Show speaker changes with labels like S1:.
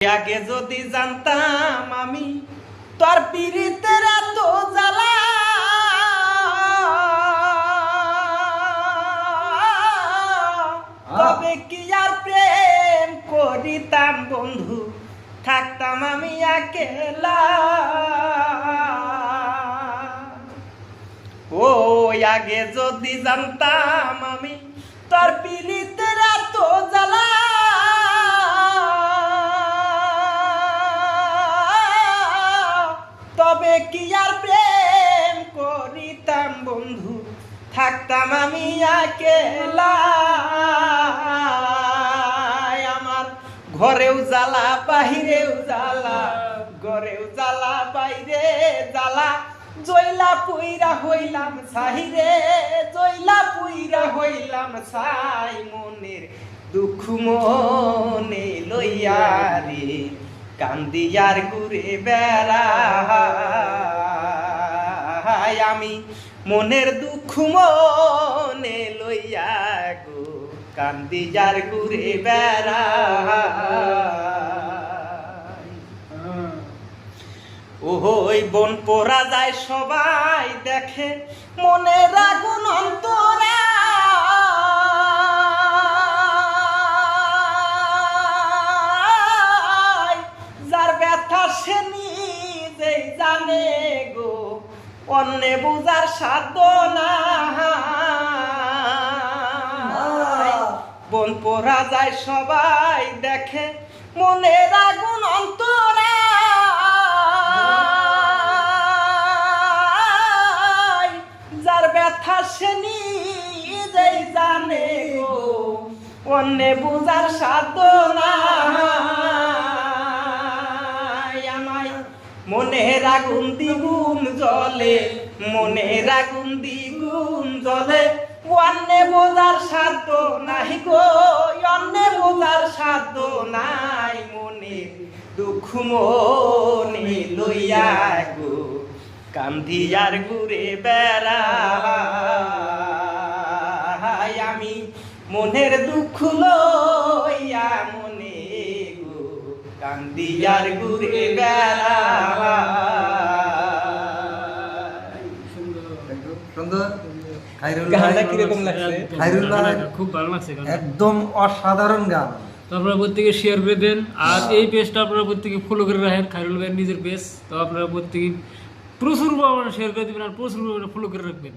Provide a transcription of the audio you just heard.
S1: আগে যদি জানতাম আমি তোর পীড়িতের এত জ্বালা। তবে কি আর প্রেম করিতাম বন্ধু? থাকতাম আমি একেলা। ও আগে যদি জানতাম আমি তোর পীড়িতের এত জ্বালা। কি আর প্রেম করিতাম বন্ধু? থাকতাম আমি আমার ঘরেও জ্বালা, বাহিরেও জ্বালা, ঘরেও জ্বালা, বাইরে জ্বালা। জয়লা পুইরা হইলাম সাহিরে, জয়লা পুইরা হইলাম সাই মনের দুঃখ মনে লইয়া রে। কান্দিয়ার ঘুরে বেড়া, আমি মনের দুঃখ মনে লইয়া গো, কান্দিয়ার ঘুরে বেড়া। ওই বন পোড়া যায় সবাই দেখে মনে রাগুন অন্তরা জানে গো অন্যে বুঝার সাধ্য না বন পোড়া যায় সবাই দেখে মনে রাগুন অন্তরা। যার ব্যথা সে নিজেই জানে গো অন্যে বুঝার সাধ্য না রাগুন দ্বিগুণ জলে, মনে রাগুন দ্বিগুণ জলে। অন্যে বোঝার সাধ্য নাই গো অন্যে বোঝার সাধ্য নাই মনে। দুঃখ মনে লইয়া গো, কান্দিয়ার ঘুরে বেড়া আমি মনের দুঃখ লইয়া মনে গো, কান্দিয়ার ঘুরে বেড়া গানটা কীরকম লাগছে?
S2: খাইরুল ভাই
S3: খুব ভালো লাগছে
S2: একদম অসাধারণ গান।
S3: তো আপনারা প্রত্যেকে শেয়ার করে দেন। আর এই পেজটা আপনারা প্রত্যেকে ফলো করে রাখেন খাইরুল ভাইয়ের নিজের পেজ তো আপনারা প্রত্যেকে প্রচুর পরিমাণে শেয়ার করে দেবেন আর প্রচুর পরিমাণে ফলো করে রাখবেন।